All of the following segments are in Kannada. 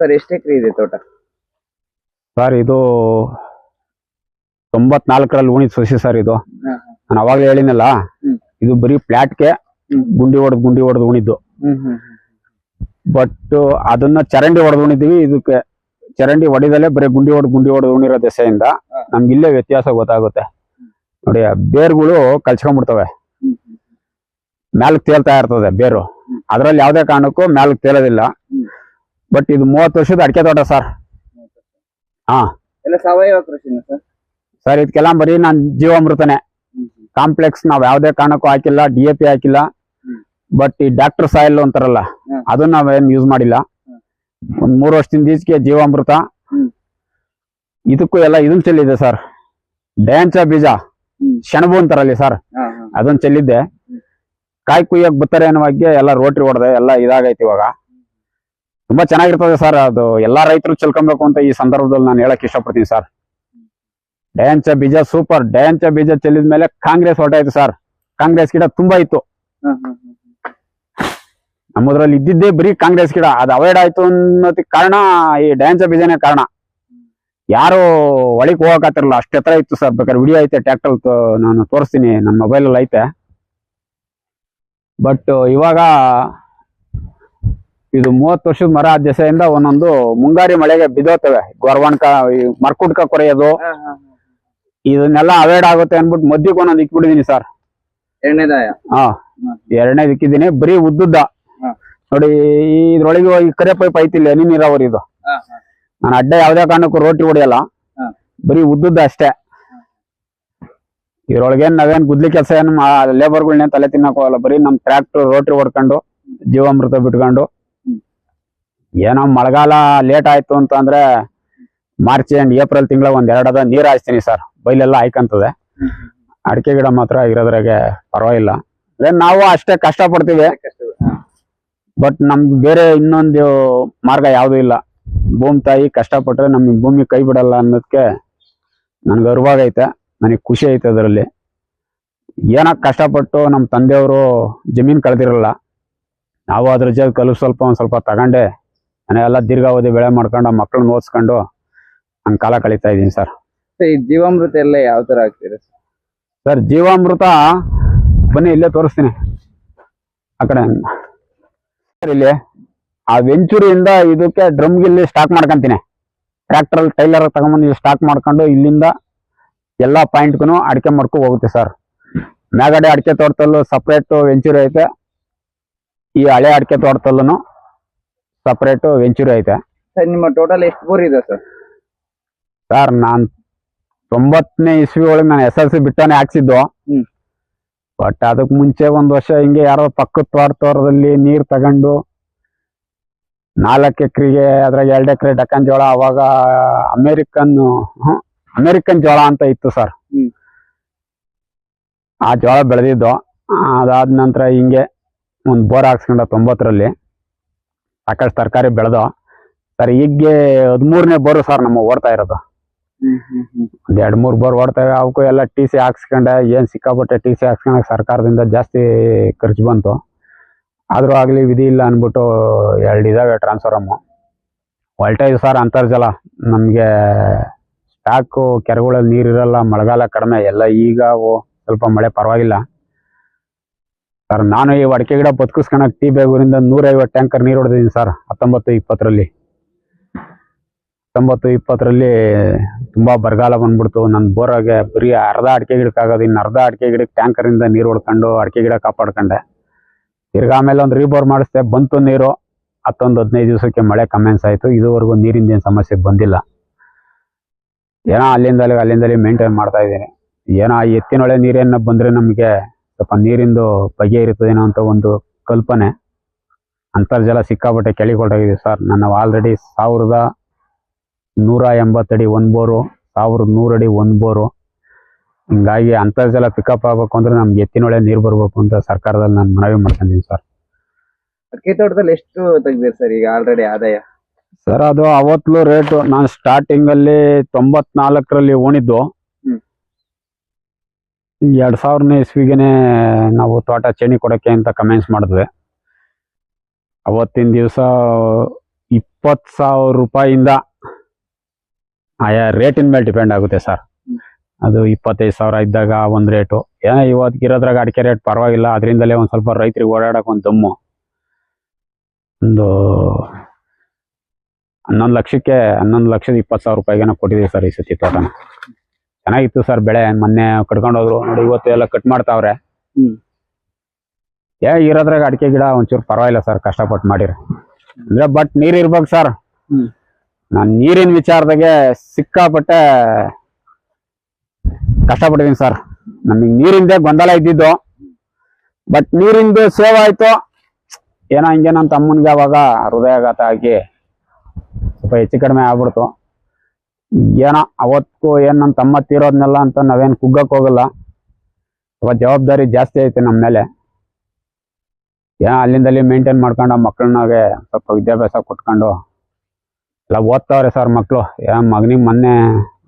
ಸರ್ ಎಷ್ಟು ಎಕರೆ ಇದೆ ತೋಟ? ಸರ್ ಇದು ತೊಂಬತ್ನಾಲ್ಕರಲ್ಲಿ ಉಣಿದ ಸಸಿ ಸರ್ ಇದು. ನಾನು ಅವಾಗಲೇ ಹೇಳಿನಲ್ಲ ಇದು ಬರೀ ಪ್ಲಾಟ್ಗೆ. ಗುಂಡಿ ಹೊಡೆದು ಗುಂಡಿ ಹೊಡೆದು ಉಣಿದ್ದು ಬಟ್ ಅದನ್ನ ಚರಂಡಿ ಹೊಡೆದು ಉಣಿದ್ವಿ ಇದಕ್ಕೆ ಚರಂಡಿ ಹೊಡಿದಲ್ಲೇ ಬರೀ ಗುಂಡಿ ಹೊಡೆದು ಗುಂಡಿ ಹೊಡೆದು ಉಣಿರೋ ದೆಸೆಯಿಂದ. ನಮ್ಗೆ ಇಲ್ಲೇ ವ್ಯತ್ಯಾಸ ಗೊತ್ತಾಗುತ್ತೆ. ನೋಡಿ ಬೇರ್ಗಳು ಕಲ್ಸ್ಕೊಂಡ್ಬಿಡ್ತವೆ ಮ್ಯಾಲಕ್ ತೇಲ್ತಾ ಇರ್ತದೆ ಬೇರು. ಅದರಲ್ಲಿ ಯಾವ್ದೇ ಕಾರಣಕ್ಕೂ ಮ್ಯಾಲಕ್ ತೇಲೋದಿಲ್ಲ. ಬಟ್ ಇದು ಮೂವತ್ತು ವರ್ಷದ ಅಡಿಕೆ ತೋಟ ಸರ್ ಹಾ. ಎಲ್ಲ ಸಾವಯವ ಕೃಷಿನ ಸರ್ ಸರ್ ಇದಕ್ಕೆಲ್ಲ ಬರೀ ನಾನ್ ಜೀವಾಮೃತನೇ. ಕಾಂಪ್ಲೆಕ್ಸ್ ನಾವ್ ಯಾವ್ದೇ ಕಾರಣಕ್ಕೂ ಹಾಕಿಲ್ಲ ಡಿ ಎ ಪಿ ಹಾಕಿಲ್ಲ. ಬಟ್ ಈ ಡಾಕ್ಟರ್ ಸಾಯಿಲ್ ಅಂತಾರಲ್ಲ. ಅದನ್ನ ನಾವೇನ್ ಯೂಸ್ ಮಾಡಿಲ್ಲ. ಒಂದ್ ಮೂರು ವರ್ಷದಿಂದ ಈಚೆಗೆ ಜೀವಾಮೃತ. ಇದಕ್ಕೂ ಎಲ್ಲ ಇದನ್ ಚೆಲ್ಲಿದೆ ಸರ್ ಡ್ಯಾಂಚ ಬೀಜ. ಸೆಣಬು ಅಂತಾರಲ್ಲಿ ಸರ್ ಅದನ್ ಅದನ್ನ ಚೆಲ್ಲಿದ್ದೆ ಕಾಯಿ ಕುಯ್ಯಕ್ ಬರ್ತಾರೆ ಅನ್ನೋ ಬಗ್ಗೆ ಎಲ್ಲ ರೋಟ್ರಿ ಹೊಡೆದೆ ಎಲ್ಲ ಇದಾಗೈತಿ ಇವಾಗ. ತುಂಬಾ ಚೆನ್ನಾಗಿರ್ತದೆ ಸರ್ ಅದು ಎಲ್ಲಾ ರೈತರು ಚಲ್ಕೊಬೇಕು ಅಂತ ಈ ಸಂದರ್ಭದಲ್ಲಿ ನಾನು ಹೇಳಕ್ ಇಷ್ಟಪಡ್ತೀನಿ ಸರ್ ಡ್ಯಾನ್ಸ ಬೀಜ ಸೂಪರ್ ಡ್ಯಾನ್ಸ ಬೀಜ ಚೆಲ್ಲಿದ ಮೇಲೆ ಕಾಂಗ್ರೆಸ್ ಹೊರಟಾಯ್ತು ಸರ್ ಕಾಂಗ್ರೆಸ್ ಗಿಡ ತುಂಬಾ ಇತ್ತು. ನಮ್ಮದ್ರಲ್ಲಿ ಇದ್ದಿದ್ದೇ ಬರೀ ಕಾಂಗ್ರೆಸ್ ಗಿಡ. ಅದು ಅವಾಯ್ಡ್ ಆಯ್ತು ಅನ್ನೋದಕ್ಕೆ ಕಾರಣ ಈ ಡ್ಯಾನ್ಸ್ ಬೀಜನೇ ಕಾರಣ. ಯಾರು ಒಳಗೆ ಹೋಗಕತ್ತಿರಲ್ಲ ಅಷ್ಟು ಎತ್ತರ ಇತ್ತು ಸರ್ ಬೇಕಾದ್ರೆ ವಿಡಿಯೋ ಐತೆ ಟ್ಯಾಕ್ಟರ್ ನಾನು ತೋರಿಸ್ತೀನಿ. ನನ್ನ ಮೊಬೈಲಲ್ಲಿ ಐತೆ. ಬಟ್ ಇವಾಗ ಇದು ಮೂವತ್ತು ವರ್ಷದ ಮರ ದೆಸೆಯಿಂದ ಒಂದೊಂದು ಮುಂಗಾರಿ ಮಳೆಗೆ ಬಿದ್ದೋತವೆ ಗೊರವಣ್ಕ ಮರ್ಕುಟ್ಕ ಕೊರೆಯೋದು. ಇದನ್ನೆಲ್ಲ ಅವೈಡ್ ಆಗುತ್ತೆ ಅನ್ಬಿಟ್ಟು ಮದ್ಯಕ್ಕೆ ಒಂದೊಂದು ಇಕ್ಬಿಟ್ಟಿದೀನಿ ಸರ್. ಹಾ. ಎರಡನೇದು ಇಕ್ಕಿದ್ದೀನಿ. ಬರೀ ಉದ್ದುದ್ದ. ನೋಡಿ ಇದ್ರೊಳಗೆ ಹೋಗಿ ಕರೆ ಪೈಪ್ ಐತಿಲ್ಲ ಹನಿ ನೀರಾವರಿ ಇದು. ನಾನು ಅಡ್ಡ ಯಾವ್ದೇ ಕಾರಣಕ್ಕೂ ರೋಟಿ ಹೊಡೆಯಲ್ಲ. ಬರೀ ಉದ್ದುದ್ದ ಅಷ್ಟೇ. ಇದ್ರೊಳಗೇನ್ ನಾವೇನ್ ಗುದ್ಲಿ ಕೆಲಸ ಏನ್ ಲೇಬರ್ಗಳನ್ನೇ ತಲೆ ತಿನ್ನಕ್ ಹೋಗಲ್ಲ. ಬರೀ ನಮ್ ಟ್ರ್ಯಾಕ್ಟರ್ ರೋಟಿ ಹೊಡ್ಕೊಂಡು ಜೀವಾಮೃತ ಬಿಟ್ಕೊಂಡು. ಏನೋ ಮಳೆಗಾಲ ಲೇಟ್ ಆಯ್ತು ಅಂತ ಅಂದ್ರೆ ಮಾರ್ಚ್ ಅಂಡ್ ಏಪ್ರಿಲ್ ತಿಂಗಳ ಒಂದ್ ಅದ ನೀರ್ ಹಾಯಿಸ್ತೀನಿ ಸರ್ ಬೈಲೆಲ್ಲ ಆಯ್ಕಂತದೆ. ಅಡಿಕೆ ಗಿಡ ಮಾತ್ರ ಇರೋದ್ರಾಗೆ ಪರವಾಗಿಲ್ಲ. ನಾವು ಅಷ್ಟೇ ಕಷ್ಟ ಪಡ್ತೀವಿ ಬಟ್ ನಮ್ಗೆ ಬೇರೆ ಇನ್ನೊಂದು ಮಾರ್ಗ ಯಾವುದೂ ಇಲ್ಲ. ಭೂಮಿ ತಾಯಿ ಕಷ್ಟಪಟ್ರೆ ನಮ್ಗೆ ಭೂಮಿ ಕೈ ಬಿಡಲ್ಲ ಅನ್ನೋದಕ್ಕೆ ನನ್ಗೆ ಐತೆ. ನನಗೆ ಖುಷಿ ಐತೆ ಅದರಲ್ಲಿ. ಏನಕ್ಕೆ ಕಷ್ಟಪಟ್ಟು ನಮ್ಮ ತಂದೆಯವರು ಜಮೀನು ಕಳೆದಿರಲ್ಲ. ನಾವು ಅದ್ರ ಜೊತೆ ಕಲು ಸ್ವಲ್ಪ ಒಂದು ಸ್ವಲ್ಪ ತಗೊಂಡೆ ಎಲ್ಲ ದೀರ್ಘಾವಧಿ ಬೆಳೆ ಮಾಡ್ಕೊಂಡು ಮಕ್ಕಳನ್ನ ಓದಿಸ್ಕೊಂಡು ಹಂಗೆ ಕಾಲ ಕಳೀತಾ ಇದ್ದೀನಿ ಸರ್. ಈ ಜೀವಾಮೃತ ಎಲ್ಲ ಯಾವ ತರ ಹಾಕ್ತೀರಿ ಸರ್? ಜೀವಾಮೃತ ಬನ್ನಿ ಇಲ್ಲೇ ತೋರಿಸ್ತೀನಿ. ಆ ಕಡೆ. ಸರ್ ಇಲ್ಲಿ ಆ ವೆಂಚೂರಿಯಿಂದ ಇದಕ್ಕೆ ಡ್ರಮ್ಗಿಲ್ಲಿ ಸ್ಟಾಕ್ ಮಾಡ್ಕೊಂತೀನಿ. ಟ್ರ್ಯಾಕ್ಟರ್ ಟೈಲರ್ ತಗೊಂಬಂದು ಸ್ಟಾಕ್ ಮಾಡ್ಕೊಂಡು ಇಲ್ಲಿಂದ ಎಲ್ಲ ಪಾಯಿಂಟ್ಗೂ ಅಡಿಕೆ ಮಾಡ್ಕೊ ಹೋಗುತ್ತೆ ಸರ್. ಮ್ಯಾಗಡೆ ಅಡಿಕೆ ತೋಟದಲ್ಲೂ ಸಪ್ರೇಟ್ ವೆಂಚೂರಿ ಐತೆ. ಈ ಹಳೆ ಅಡಿಕೆ ತೋಟದಲ್ಲೂ ಸಪ್ರೇಟ್ ವೆಂಚುರಿ ಐತೆ. ಸರ್ ನಿಮ್ಮ ಟೋಟಲ್ ಎಷ್ಟು ಬೋರ್ ಇದೆ ಸರ್ ಸರ್ ನಾನ್ ತೊಂಬತ್ತನೇ ಇಸ್ವಿ ಒಳಗೆ ನಾನು ಎಸ್ ಎಲ್ ಸಿ ಬಿಟ್ಟಾನೆ ಹಾಕ್ಸಿದ್ದು. ಹ್ಮ್. ಬಟ್ ಅದಕ್ ಮುಂಚೆ ಒಂದ್ ವರ್ಷ ಹಿಂಗೆ ಯಾರೋ ಪಕ್ಕದ ತೋಟದಲ್ಲಿ ನೀರ್ ತಗೊಂಡು ನಾಲ್ಕು ಎಕರೆಗೆ ಅದ್ರಾಗ ಎರಡು ಎಕರೆ ಡಕ್ಕನ್ ಜೋಳ ಅವಾಗ ಅಮೇರಿಕನ್ ಅಮೇರಿಕನ್ ಜೋಳ ಅಂತ ಇತ್ತು ಸರ್ ಹ್ಮ್. ಆ ಜೋಳ ಬೆಳೆದಿದ್ದು. ಅದಾದ ನಂತರ ಹಿಂಗೆ ಒಂದ್ ಬೋರ್ ಹಾಕ್ಸ್ಕೊಂಡ ತೊಂಬತ್ತರಲ್ಲಿ. ಸಾಕಷ್ಟು ತರಕಾರಿ ಬೆಳೆದ ಸರ್ ಈಗ ಹದಿಮೂರನೇ ಬೋರು ಸರ್ ನಮ್ಮ ಓಡ್ತಾ ಇರೋದು. ಒಂದ್ ಎರಡ್ ಮೂರ್ ಬೋರ್ ಓಡ್ತವೆ. ಅವಕ್ಕೂ ಎಲ್ಲ ಟಿ ಸಿ ಹಾಕ್ಸ್ಕೊಂಡೆ. ಏನ್ ಸಿಕ್ಕಾಪಟ್ಟೆ ಟಿ ಸಿ ಹಾಕ್ಸ್ಕೊಂಡಾಗ ಸರ್ಕಾರದಿಂದ ಜಾಸ್ತಿ ಖರ್ಚು ಬಂತು. ಆದ್ರೂ ಆಗ್ಲಿ ವಿಧಿ ಇಲ್ಲ ಅನ್ಬಿಟ್ಟು ಎರಡು ಇದಾವೆ ಟ್ರಾನ್ಸ್ಫಾರಮ್ಮು ಹೊಲ್ಟೈದು ಸರ್ ಅಂತರ್ಜಲ. ನಮಗೆ ಸ್ಟಾಕು ಕೆರೆಗಳಲ್ಲಿ ನೀರ್ ಇರಲ್ಲ ಮಳೆಗಾಲ ಕಡಿಮೆ. ಎಲ್ಲ ಈಗ ಸ್ವಲ್ಪ ಮಳೆ ಪರವಾಗಿಲ್ಲ. ಸರ್, ನಾನು ಈ ಅಡಿಕೆ ಗಿಡ ಬದುಕಿಸ್ಕೊಳಕ್ ಟಿ ಬೇಗೂರಿಂದ ನೂರೈವತ್ತು ಟ್ಯಾಂಕರ್ ನೀರು ಹೊಡೆದಿದ್ದೀನಿ ಸರ್, ಹತ್ತೊಂಬತ್ತು ಇಪ್ಪತ್ತರಲ್ಲಿ. ಹತ್ತೊಂಬತ್ತು ಇಪ್ಪತ್ತರಲ್ಲಿ ತುಂಬ ಬರಗಾಲ ಬಂದ್ಬಿಡ್ತು. ನನ್ನ ಬೋರಾಗೆ ಬರೀ ಅರ್ಧ ಅಡಿಕೆ ಗಿಡಕ್ಕೆ ಆಗೋದು, ಇನ್ನು ಅರ್ಧ ಅಡಿಕೆ ಗಿಡಕ್ಕೆ ಟ್ಯಾಂಕರಿಂದ ನೀರು ಹೊಡ್ಕೊಂಡು ಅಡಿಕೆ ಗಿಡ ಕಾಪಾಡ್ಕೊಂಡೆ. ತಿರ್ಗಾ ಆಮೇಲೆ ಒಂದು ರೀಬೋರ್ ಮಾಡಿಸ್ದೆ, ಬಂತು ನೀರು. ಹತ್ತೊಂದು ಹದಿನೈದು ದಿವಸಕ್ಕೆ ಮಳೆ ಕಮೆನ್ಸ್ ಆಯಿತು. ಇದುವರೆಗೂ ನೀರಿಂದ ಏನು ಸಮಸ್ಯೆ ಬಂದಿಲ್ಲ. ಏನೋ ಅಲ್ಲಿಂದಲೇ ಅಲ್ಲಿಂದಲೇ ಮೇಂಟೈನ್ ಮಾಡ್ತಾ ಇದ್ದೀನಿ. ಏನೋ ಎತ್ತಿನೊಳೆ ನೀರೇನ ಬಂದರೆ ನಮಗೆ ಸ್ವಲ್ಪ ನೀರಿಂದು ಬಗೆ ಇರ್ತದೇನೋ ಅಂತ ಒಂದು ಕಲ್ಪನೆ. ಅಂತರ್ಜಲ ಸಿಕ್ಕಾಪಟ್ಟೆ ಕೆಳಗೊಳಗಿದೆ ಸರ್. ನನ್ನ ಆಲ್ರೆಡಿ ಸಾವಿರದ ನೂರ ಎಂಬತ್ತಡಿ ಒಂದು ಬೋರು ಸಾವಿರದ ನೂರಡಿ ಒಂದು ಬೋರು ಹಿಂಗಾಗಿ ಅಂತರ್ಜಲ ಪಿಕಪ್ ಆಗ್ಬೇಕು ಅಂದ್ರೆ ನಮ್ಗೆ ಎತ್ತಿನೊಳೆ ನೀರು ಬರಬೇಕು ಅಂತ ಸರ್ಕಾರದಲ್ಲಿ ನಾನು ಮನವಿ ಮಾಡ್ಕೊಂಡಿದ್ದೀನಿ ಸರ್. ಅಡಿಕೆ ತೋಟದಲ್ಲಿ ಎಷ್ಟು ತೆಗ್ದಿರಿ ಸರ್ ಈಗ ಆಲ್ರೆಡಿ ಆದಾಯ? ಸರ್ ಅದು ಅವತ್ತು ರೇಟು ನಾನು ಸ್ಟಾರ್ಟಿಂಗ್ ಅಲ್ಲಿ ತೊಂಬತ್ನಾಲ್ಕರಲ್ಲಿ ಓಣಿದ್ದು. ಎರಡ್ ಸಾವಿರನೇ ಇಸ್ವಿಗೆನೆ ನಾವು ತೋಟ ಚೇಣಿ ಕೊಡಕ್ಕೆ ಅಂತ ಕಮೆಂಟ್ಸ್ ಮಾಡಿದ್ವಿ. ಅವತ್ತಿನ ದಿವಸ ಇಪ್ಪತ್ತು ಸಾವಿರ ರೂಪಾಯಿಂದ ಆಯಾ ರೇಟಿನ ಮೇಲೆ ಡಿಪೆಂಡ್ ಆಗುತ್ತೆ ಸರ್ ಅದು ಇಪ್ಪತ್ತೈದು ಸಾವಿರ ಇದ್ದಾಗ ಒಂದು ರೇಟು ಏನೋ ಇವತ್ತು ಇರೋದ್ರಾಗ ಅಡಿಕೆ ರೇಟ್ ಪರವಾಗಿಲ್ಲ, ಅದರಿಂದಲೇ ಒಂದು ಸ್ವಲ್ಪ ರೈತರಿಗೆ ಓಡಾಡಕ್ಕೆ ಒಂದು ದಮ್ಮು ಒಂದು ಹನ್ನೊಂದು ಲಕ್ಷಕ್ಕೆ ಹನ್ನೊಂದು ಲಕ್ಷದ ಇಪ್ಪತ್ತು ಸಾವಿರ ರೂಪಾಯಿಗೆ ಕೊಟ್ಟಿದ್ದೀವಿ ಸರ್ ಈ ಸತಿ ತೋಟನ. ಚೆನ್ನಾಗಿತ್ತು ಸರ್ ಬೆಳೆ. ಮೊನ್ನೆ ಕಟ್ಕೊಂಡು ಹೋದ್ರು. ನೋಡಿ ಇವತ್ತು ಎಲ್ಲ ಕಟ್ ಮಾಡ್ತಾವ್ರೆ. ಹ್ಮ್. ಏ ಇರೋದ್ರಾಗ ಅಡಿಕೆ ಗಿಡ ಒಂಚೂರು ಪರವಾಗಿಲ್ಲ ಸರ್. ಕಷ್ಟಪಟ್ಟು ಮಾಡಿರಿ. ಅಂದ್ರೆ ಬಟ್ ನೀರ್ ಇರ್ಬೇಕು ಸರ್. ನಾನು ನೀರಿನ ವಿಚಾರದಾಗೆ ಸಿಕ್ಕಾಪಟ್ಟೆ ಕಷ್ಟಪಟ್ಟಿದ್ದೀನಿ ಸರ್. ನಮಗೆ ನೀರಿಂದೇ ಗೊಂದಲ ಇದ್ದಿದ್ದು. ಬಟ್ ನೀರಿಂದು ಸೇವ್ ಆಯ್ತು. ಏನೋ ಹಿಂಗೆ ನನ್ನ ತಮ್ಮನಿಗೆ ಅವಾಗ ಹೃದಯಾಘಾತ ಆಗಿ ಸ್ವಲ್ಪ ಹೆಚ್ಚು ಕಡಿಮೆ ಆಗ್ಬಿಡ್ತು. ಏನೋ ಅವತ್ತು ಏನು ನನ್ನ ತಮ್ಮ ತೀರೋದ್ನೆಲ್ಲ ಅಂತ ನಾವೇನು ಕುಗ್ಗಕ್ಕೆ ಹೋಗಲ್ಲ. ಅವತ್ತು ಜವಾಬ್ದಾರಿ ಜಾಸ್ತಿ ಐತೆ ನಮ್ಮ ಮೇಲೆ. ಏನೋ ಅಲ್ಲಿಂದಲ್ಲಿ ಮೇಂಟೈನ್ ಮಾಡ್ಕೊಂಡು ಮಕ್ಕಳನ್ನಾಗೆ ಸ್ವಲ್ಪ ವಿದ್ಯಾಭ್ಯಾಸ ಕೊಟ್ಕೊಂಡು. ಎಲ್ಲ ಓದ್ತಾವ್ರೆ ಸರ್ ಮಕ್ಕಳು ಏನೋ ಮಗನಿಗೆ ಮೊನ್ನೆ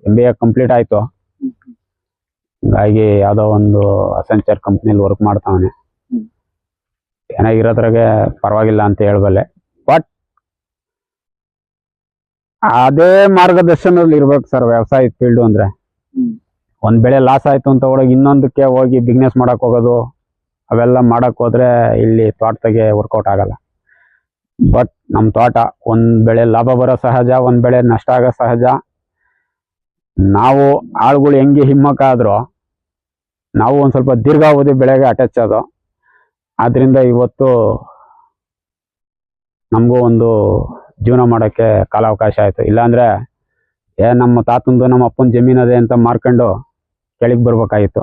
ಎಂ ಬಿ ಎ ಕಂಪ್ಲೀಟ್ ಆಯ್ತು. ಹಂಗಾಗಿ ಯಾವುದೋ ಒಂದು ಅಸೆಂಚರ್ ಕಂಪ್ನಿಲಿ ವರ್ಕ್ ಮಾಡ್ತಾವನೆ. ಏನಾಗಿರೋದ್ರಾಗೆ ಪರವಾಗಿಲ್ಲ ಅಂತ ಹೇಳ್ಬಲ್ಲೆ. ಬಟ್ ಅದೇ ಮಾರ್ಗದರ್ಶನದಲ್ಲಿ ಇರ್ಬೇಕು ಸರ್ ವ್ಯವಸಾಯ ಫೀಲ್ಡ್ ಅಂದ್ರೆ. ಒಂದ್ ಬೆಳೆ ಲಾಸ್ ಆಯ್ತು ಅಂತ ಒಳಗೆ ಇನ್ನೊಂದಕ್ಕೆ ಹೋಗಿ ಬಿಸ್ನೆಸ್ ಮಾಡಕ್ ಹೋಗೋದು, ಅವೆಲ್ಲ ಮಾಡಕ್ ಹೋದ್ರೆ ಇಲ್ಲಿ ತೋಟದಾಗೆ ವರ್ಕೌಟ್ ಆಗಲ್ಲ ಬಟ್ ನಮ್ ತೋಟ ಒಂದ್ ಬೆಳೆ ಲಾಭ ಬರೋ ಸಹಜ, ಒಂದ್ ಬೆಳೆ ನಷ್ಟ ಆಗೋ ಸಹಜ ನಾವು ಆಳುಗಳು ಹೆಂಗೆ ಹಿಮ್ಮಕ್ಕಾದ್ರೂ, ನಾವು ಒಂದ್ ಸ್ವಲ್ಪ ದೀರ್ಘಾವಧಿ ಬೆಳೆಗೆ ಅಟ್ಯಾಚ್ ಆದೋ, ಆದ್ರಿಂದ ಇವತ್ತು ನಮಗೂ ಒಂದು ಜೀವನ ಮಾಡೋಕ್ಕೆ ಕಾಲಾವಕಾಶ ಆಯಿತು. ಇಲ್ಲಾಂದರೆ ಏ ನಮ್ಮ ತಾತಂದು ನಮ್ಮ ಅಪ್ಪನ ಜಮೀನದೆ ಅಂತ ಮಾರ್ಕೊಂಡು ಕೆಳಗೆ ಬರ್ಬೇಕಾಗಿತ್ತು.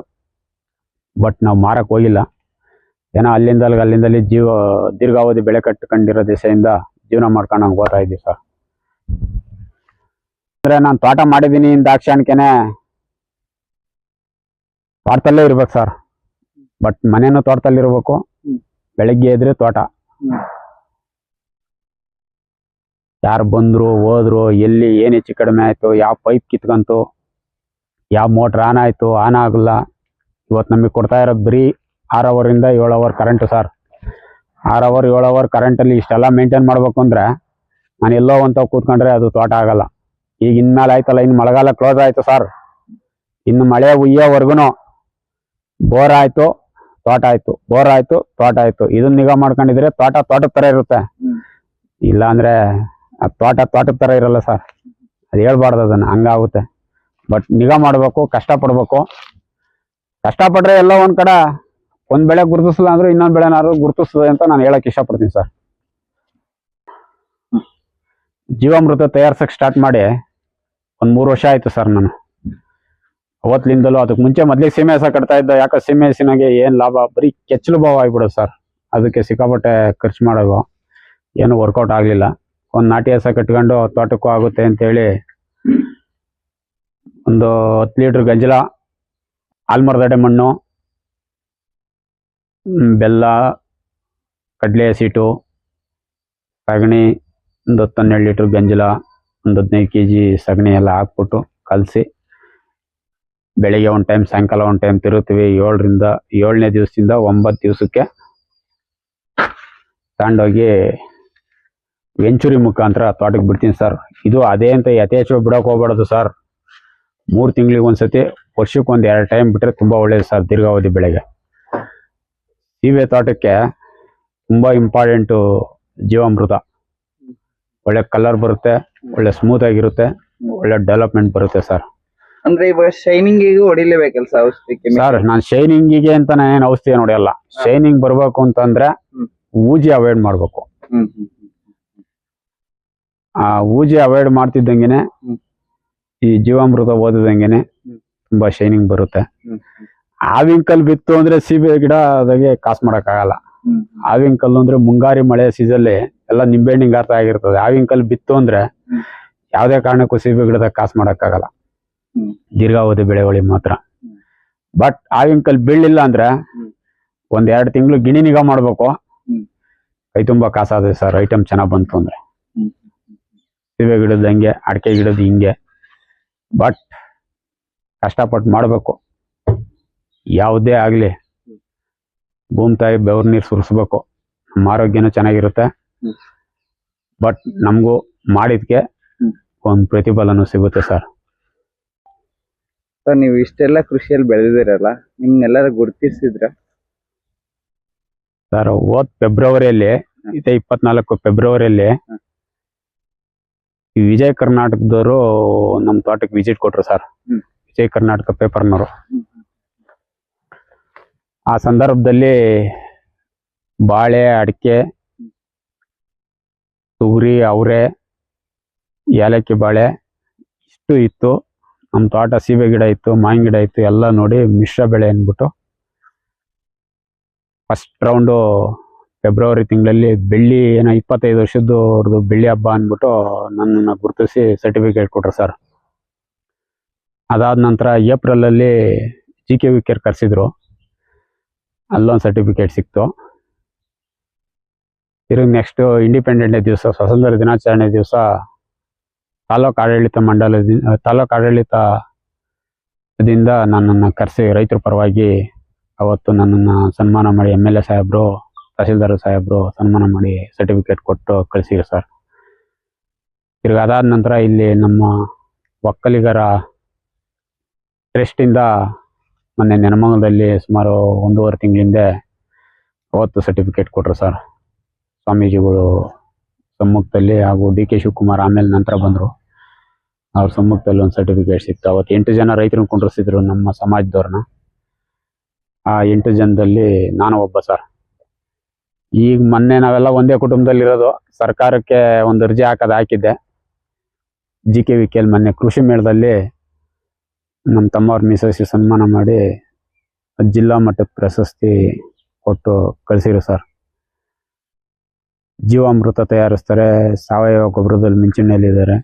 ಬಟ್ ನಾವು ಮಾರಕ್ಕೆ ಹೋಗಿಲ್ಲ. ಏನೋ ಅಲ್ಲಿಂದ ಅಲ್ಲಿಂದಲ್ಲಿ ಜೀವ ದೀರ್ಘಾವಧಿ ಬೆಳೆ ಕಟ್ಕೊಂಡಿರೋ ದಿಸೆಯಿಂದ ಜೀವನ ಮಾಡ್ಕೊಂಡು ಹಂಗೆ ಹೋಗ್ತಾ ಇದ್ದೀವಿ ಸರ್. ಅಂದರೆ ನಾನು ತೋಟ ಮಾಡಿದ್ದೀನಿ ದಾಕ್ಷಾಣಿಕೆನೆ ತೋಟದಲ್ಲೇ ಇರ್ಬೇಕು ಸರ್. ಬಟ್ ಮನೇನೂ ತೋಟದಲ್ಲಿ ಇರ್ಬೇಕು. ಬೆಳಗ್ಗೆ ಎದ್ರೆ ತೋಟ. ಯಾರು ಬಂದ್ರು ಹೋದ್ರು ಎಲ್ಲಿ ಏನು ಹೆಚ್ಚು ಕಡಿಮೆ ಆಯಿತು ಯಾವ ಪೈಪ್ ಕಿತ್ಕಂತು ಯಾವ ಮೋಟ್ರ್ ಆನ್ ಆಯಿತು ಆನ್ ಆಗಲ್ಲ ಇವತ್ತು ನಮಗೆ ಕೊಡ್ತಾ ಇರೋದು ಬರೀ ಆರು ಅವರಿಂದ ಏಳು ಅವರ್ ಕರೆಂಟ್ ಸರ್. ಆರು ಅವರ್ ಏಳು ಅವರ್ ಕರೆಂಟಲ್ಲಿ ಇಷ್ಟೆಲ್ಲ ಮೇಂಟೈನ್ ಮಾಡಬೇಕು ಅಂದ್ರೆ ನಾನು ಎಲ್ಲೋ ಅಂತ ಕೂತ್ಕೊಂಡ್ರೆ ಅದು ತೋಟ ಆಗಲ್ಲ. ಈಗ ಇನ್ಮೇಲೆ ಆಯ್ತಲ್ಲ ಇನ್ನು ಮಳೆಗಾಲ ಕ್ಲೋಸ್ ಆಯಿತು ಸರ್. ಇನ್ನು ಮಳೆ ಉಯ್ಯೋವರೆಗೂ ಬೋರ್ ಆಯಿತು ತೋಟ ಆಯಿತು. ಬೋರ್ ಆಯಿತು ತೋಟ ಆಯಿತು. ಇದನ್ನ ನಿಗಾ ಮಾಡ್ಕೊಂಡಿದ್ರೆ ತೋಟ ತೋಟದ ಥರ ಇರುತ್ತೆ. ಇಲ್ಲ ಅಂದ್ರೆ ಆ ತೋಟ ತೋಟದ ತರ ಇರಲ್ಲ ಸರ್ ಅದು ಹೇಳ್ಬಾರ್ದು ಅದನ್ನು, ಹಂಗಾಗುತ್ತೆ. ಬಟ್ ನಿಗಾ ಮಾಡಬೇಕು ಕಷ್ಟ ಪಡ್ಬೇಕು ಕಷ್ಟಪಟ್ರೆ ಎಲ್ಲ ಒಂದು ಕಡೆ ಒಂದ್ ಬೆಳೆ ಗುರುತಿಸಲ್ಲ ಅಂದ್ರೆ ಇನ್ನೊಂದು ಬೆಳೆನಾದ್ರು ಗುರುತಿಸ್ತದೆ ಅಂತ ನಾನು ಹೇಳಕ್ ಇಷ್ಟಪಡ್ತೀನಿ ಸರ್ ಜೀವಾಮೃತ ತಯಾರ್ಸಕ್ ಸ್ಟಾರ್ಟ್ ಮಾಡಿ ಒಂದು ಮೂರು ವರ್ಷ ಆಯ್ತು ಸರ್ ನಾನು. ಅವತ್ತಿನಿಂದಲೂ ಅದಕ್ಕೆ ಮುಂಚೆ ಮೊದ್ಲಿಗೆ ಸೀಮೆ ಹಸ ಕಟ್ತಾ ಇದ್ದ, ಯಾಕೆ ಸೀಮೆ ಹಸಿನಾಗೆ ಏನು ಲಾಭ, ಬರೀ ಕೆಚ್ಚಲು ಭಾವ ಆಗ್ಬಿಡೋದು ಸರ್ ಅದಕ್ಕೆ ಸಿಕ್ಕಾಪಟ್ಟೆ ಖರ್ಚು ಮಾಡೋದು, ಏನು ವರ್ಕೌಟ್ ಆಗ್ಲಿಲ್ಲ. ಒಂದ್ ನಾಟಿ ಹಸ ಕಟ್ಕೊಂಡು ತೋಟಕ್ಕೂ ಆಗುತ್ತೆ ಅಂತೇಳಿ ಒಂದು ಹತ್ತು ಲೀಟರ್ ಗಂಜಲ, ಆಲ್ಮರದಡೆ ಮಣ್ಣು ಬೆಲ್ಲ, ಕಡಲೆ ಹಸಿಟ್ಟು, ಸಗಣಿ ಒಂದು ಹತ್ತು ಹನ್ನೆರಡು ಲೀಟರ್ ಗಂಜಲ, ಒಂದು ಹದಿನೈದು ಕೆ ಜಿ ಸಗಣಿ ಎಲ್ಲ ಹಾಕ್ಬಿಟ್ಟು ಕಲಸಿ ಬೆಳಿಗ್ಗೆ ಒಂದು ಟೈಮ್, ಸಾಯಂಕಾಲ ಒಂದು ಟೈಮ್ ತಿರುಗ್ತೀವಿ. ಏಳರಿಂದ ಏಳನೇ ದಿವಸದಿಂದ ಒಂಬತ್ತು ದಿವಸಕ್ಕೆ ತಗೊಂಡೋಗಿ ವೆಂಚುರಿ ಮುಖಾಂತರ ತೋಟಕ್ಕೆ ಬಿಡ್ತೀನಿ ಸರ್. ಇದು ಅದೇ ಅಂತ ಯಥೇಚ್ಛವಾಗಿ ಬಿಡೋಕೆ ಹೋಗ್ಬಾರ್ದು ಸರ್. ಮೂರು ತಿಂಗಳಿಗೆ ಒಂದ್ಸತಿ ವರ್ಷಕ್ಕೆ ಒಂದು ಎರಡು ಟೈಮ್ ಬಿಟ್ಟರೆ ತುಂಬ ಒಳ್ಳೇದು ಸರ್ ದೀರ್ಘಾವಧಿ ಬೆಳೆಗೆ. ಸೀಬೆ ತೋಟಕ್ಕೆ ತುಂಬ ಇಂಪಾರ್ಟೆಂಟು ಜೀವಾಮೃತ. ಒಳ್ಳೆ ಕಲರ್ ಬರುತ್ತೆ ಒಳ್ಳೆ ಸ್ಮೂತ್ ಆಗಿರುತ್ತೆ ಒಳ್ಳೆ ಡೆವಲಪ್ಮೆಂಟ್ ಬರುತ್ತೆ ಸರ್. ಅಂದ್ರೆ ಇವಾಗ ಶೈನಿಂಗ್ ಹೊಡಿಲೇಬೇಕಲ್ಲ ಸರ್ ಔಷಧಿ chemical? ಸರ್ ನಾನು ಶೈನಿಂಗಿಗೆ ಅಂತ ನಾನು ಔಷಧಿ ನೋಡಿಯಲ್ಲ ಶೈನಿಂಗ್ ಬರಬೇಕು ಅಂತಂದ್ರೆ. ಊಜಿ ಅವಾಯ್ಡ್ ಮಾಡ್ಬೇಕು. ಆ ಊಜಿ ಅವಾಯ್ಡ್ ಮಾಡ್ತಿದ್ದಂಗೆನೆ ಈ ಜೀವಾಮೃತ ಓದಿದಂಗೆನೆ ತುಂಬಾ ಶೈನಿಂಗ್ ಬರುತ್ತೆ. ಆವಿನ ಕಲ್ ಬಿತ್ತು ಅಂದ್ರೆ ಸೀಬೆ ಗಿಡ ಅದಾಗೆ ಕಾಸು ಮಾಡಕ್ ಆಗಲ್ಲ ಆವಿನ ಕಲ್ಲು ಅಂದ್ರೆ ಮುಂಗಾರಿ ಮಳೆ ಸೀಸಲ್ಲಿ ಎಲ್ಲ ನಿಂಬೆಹಣ್ಣಿನ ಅರ್ಥ ಆಗಿರ್ತದೆ. ಆವಿನ ಕಲ್ ಬಿತ್ತು ಅಂದ್ರೆ. ಯಾವುದೇ ಕಾರಣಕ್ಕೂ ಸೀಬೆ ಗಿಡದಾಗ ಕಾಸು ಮಾಡಕ್ ಆಗಲ್ಲ ಹ್ಮ್. ದೀರ್ಘಾವಧಿ ಬೆಳೆಗಳಿಗೆ ಮಾತ್ರ. ಬಟ್ ಆವಿನ ಕಲ್ ಬೀಳಿಲ್ಲ ಅಂದ್ರೆ. ಒಂದ್ ಎರಡು ತಿಂಗಳು ಗಿಣಿ ನಿಗಾ ಮಾಡ್ಬೇಕು. ಕೈ ತುಂಬಾ ಕಾಸಾದ ಸರ್ ಐಟಮ್ ಚೆನ್ನಾಗ್ ಬಂತು ಅಂದ್ರೆ. ಸೀಬೆ ಗಿಡದ ಹಂಗೆ ಅಡಿಕೆ ಗಿಡದ ಹಿಂಗೆ. ಬಟ್ ಕಷ್ಟಪಟ್ಟು ಮಾಡಬೇಕು. ಯಾವುದೇ ಆಗಲಿ ಭೂಮಿ ತಾಯಿ ಬೆವ್ರ ನೀರು ಸುರಿಸ್ಬೇಕು. ನಮ್ಮ ಆರೋಗ್ಯನೂ ಚೆನ್ನಾಗಿರುತ್ತೆ. ಬಟ್ ನಮಗೂ ಮಾಡಿದ್ಕೆ ಒಂದು ಪ್ರತಿಫಲನೂ ಸಿಗುತ್ತೆ ಸರ್. ಸರ್ ನೀವು ಇಷ್ಟೆಲ್ಲ ಕೃಷಿಯಲ್ಲಿ ಬೆಳೆದಿರಲ್ಲ ನಿಮ್ನೆಲ್ಲರೂ ಗುರುತಿಸಿದ್ರ? ಸರ್ ಹೋದ್ ಫೆಬ್ರವರಿಯಲ್ಲಿ ಇದೆ ಇಪ್ಪತ್ನಾಲ್ಕು ಫೆಬ್ರವರಿಯಲ್ಲಿ. ಈ ವಿಜಯ ಕರ್ನಾಟಕದವರು ನಮ್ಮ ತೋಟಕ್ಕೆ ವಿಸಿಟ್ ಕೊಟ್ರು ಸರ್. ವಿಜಯ ಕರ್ನಾಟಕ ಪೇಪರ್ನವರು. ಆ ಸಂದರ್ಭದಲ್ಲಿ ಬಾಳೆ ಅಡಿಕೆ ತೊಗರಿ ಅವರೆ ಏಲಕ್ಕಿ ಬಾಳೆ ಇಷ್ಟು ಇತ್ತು ನಮ್ಮ ತೋಟ ಸೀಬೆ ಗಿಡ ಇತ್ತು ಮಾವಿನ ಗಿಡ ಇತ್ತು ಎಲ್ಲ ನೋಡಿ ಮಿಶ್ರ ಬೆಳೆ ಅಂದ್ಬಿಟ್ಟು ಫಸ್ಟ್ ರೌಂಡು ಫೆಬ್ರವರಿ ತಿಂಗಳಲ್ಲಿ ಬೆಳ್ಳಿ ಏನೋ ಇಪ್ಪತ್ತೈದು ವರ್ಷದ್ದು ಅವ್ರದ್ದು ಬೆಳ್ಳಿ ಹಬ್ಬ ಅಂದ್ಬಿಟ್ಟು ನನ್ನನ್ನು ಗುರುತಿಸಿ ಸರ್ಟಿಫಿಕೇಟ್ ಕೊಟ್ರು ಸರ್ ಅದಾದ ನಂತರ ಏಪ್ರಿಲಲ್ಲಿ ಜಿ ಕೆ ವಿ ಕೇರ್ ಕರೆಸಿದ್ರು. ಅಲ್ಲೊಂದು ಸರ್ಟಿಫಿಕೇಟ್ ಸಿಕ್ತು. ತಿರುಗಿ ನೆಕ್ಸ್ಟ್ ಇಂಡಿಪೆಂಡೆಂಟ್ ದಿವಸ ಸ್ವಾತಂತ್ರ್ಯ ದಿನಾಚರಣೆ ದಿವಸ ತಾಲೂಕು ಆಡಳಿತ ಮಂಡಲದಿಂದ ತಾಲೂಕು ಆಡಳಿತದಿಂದ ನನ್ನನ್ನು ಕರೆಸಿ ರೈತರ ಪರವಾಗಿ ಅವತ್ತು ನನ್ನನ್ನು ಸನ್ಮಾನ ಮಾಡಿ ಎಂ ಎಲ್ ಎ ಸಾಹೇಬರು ತಹಸೀಲ್ದಾರ್ ಸಾಹೇಬರು ಸನ್ಮಾನ ಮಾಡಿ ಸರ್ಟಿಫಿಕೇಟ್ ಕೊಟ್ಟು ಕಳಿಸಿದ್ರು ಸರ್. ತಿರ್ಗಿ ಅದಾದ ನಂತರ ಇಲ್ಲಿ ನಮ್ಮ ಒಕ್ಕಲಿಗರ ಟ್ರೆಸ್ಟಿಂದ ಮೊನ್ನೆ ನೆನಮಂಗಲದಲ್ಲಿ ಸುಮಾರು ಒಂದೂವರೆ ತಿಂಗಳಿಂದ ಅವತ್ತು ಸರ್ಟಿಫಿಕೇಟ್ ಕೊಟ್ಟರು ಸರ್. ಸ್ವಾಮೀಜಿಗಳು ಸಮ್ಮುಖದಲ್ಲಿ ಹಾಗೂ ಡಿ ಕೆ ಶಿವಕುಮಾರ್ ಆಮೇಲೆ ನಂತರ ಬಂದರು. ಅವ್ರ ಸಮ್ಮುಖದಲ್ಲಿ ಒಂದು ಸರ್ಟಿಫಿಕೇಟ್ ಸಿಕ್ತು. ಅವತ್ತು ಎಂಟು ಜನ ರೈತರನ್ನ ಕುಂಡ್ರಿಸಿದ್ರು ನಮ್ಮ ಸಮಾಜದವ್ರನ್ನ. ಆ ಎಂಟು ಜನದಲ್ಲಿ ನಾನು ಒಬ್ಬ ಸರ್. ಈಗ ಮೊನ್ನೆ ನಾವೆಲ್ಲ ಒಂದೇ ಕುಟುಂಬದಲ್ಲಿ ಇರೋದು ಸರ್ಕಾರಕ್ಕೆ ಒಂದು ಅರ್ಜಿ ಹಾಕೋದು ಹಾಕಿದ್ದೆ. ಜಿ ಕೆ ವಿ ಕೆಲ್ ಮೊನ್ನೆ ಕೃಷಿ ಮೇಳದಲ್ಲಿ ನಮ್ಮ ತಮ್ಮವ್ರ ಮೀಸಿ ಸನ್ಮಾನ ಮಾಡಿ ಜಿಲ್ಲಾ ಮಟ್ಟದ ಪ್ರಶಸ್ತಿ ಕೊಟ್ಟು ಕಳಿಸಿರು ಸರ್. ಜೀವಾಮೃತ ತಯಾರಿಸ್ತಾರೆ, ಸಾವಯವ ಗೊಬ್ಬರದಲ್ಲಿ ಮಿಂಚುಣಿಯಲ್ಲಿದ್ದಾರೆ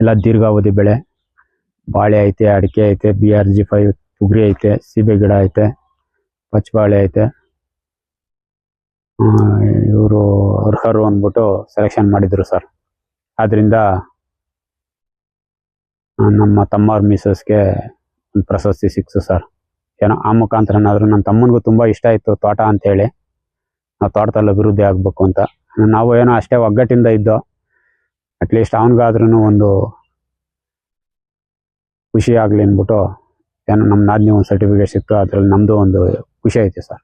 ಎಲ್ಲ ದೀರ್ಘಾವಧಿ ಬೆಳೆ. ಬಾಳೆ ಐತೆ, ಅಡಿಕೆ ಐತೆ ಬಿ ಆರ್ ಜಿ ಫೈವ್ ತುಗ್ರಿ ಐತೆ, ಸೀಬೆ ಗಿಡ ಐತೆ ಪಚ್ಚಬಾಳೆ ಐತೆ. ಇವರು ಅರ್ಹರು ಅಂದ್ಬಿಟ್ಟು ಸೆಲೆಕ್ಷನ್ ಮಾಡಿದ್ರು ಸರ್ ಆದ್ದರಿಂದ ನಮ್ಮ ತಮ್ಮವ್ರ ಮಿಸಸ್ಗೆ ಒಂದು ಪ್ರಶಸ್ತಿ ಸಿಕ್ತು ಸರ್ ಏನೋ ಆ ಮುಖಾಂತರನಾದರೂ ನನ್ನ ತಮ್ಮನಿಗೂ ತುಂಬ ಇಷ್ಟ ಆಯಿತು ತೋಟ ಅಂತೇಳಿ. ಆ ತೋಟದಲ್ಲಿ ಅಭಿವೃದ್ಧಿ ಆಗಬೇಕು ಅಂತ. ನಾವು ಏನೋ ಅಷ್ಟೇ ಒಗ್ಗಟ್ಟಿಂದ ಇದ್ದೋ ಅಟ್ಲೀಸ್ಟ್ ಅವನಿಗಾದ್ರೂ ಒಂದು ಖುಷಿ ಆಗಲಿ ಅಂದ್ಬಿಟ್ಟು ಏನೋ ನಮ್ಮ ನಾದಿನಿ ಒಂದು ಸರ್ಟಿಫಿಕೇಟ್ ಸಿಕ್ತು, ಅದರಲ್ಲಿ ನಮ್ಮದು ಒಂದು ಖುಷಿ ಐತೆ ಸರ್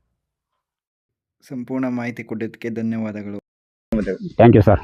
ಸಂಪೂರ್ಣ ಮಾಹಿತಿ ಕೊಟ್ಟಿದ್ದಕ್ಕೆ ಧನ್ಯವಾದಗಳು. Thank you sir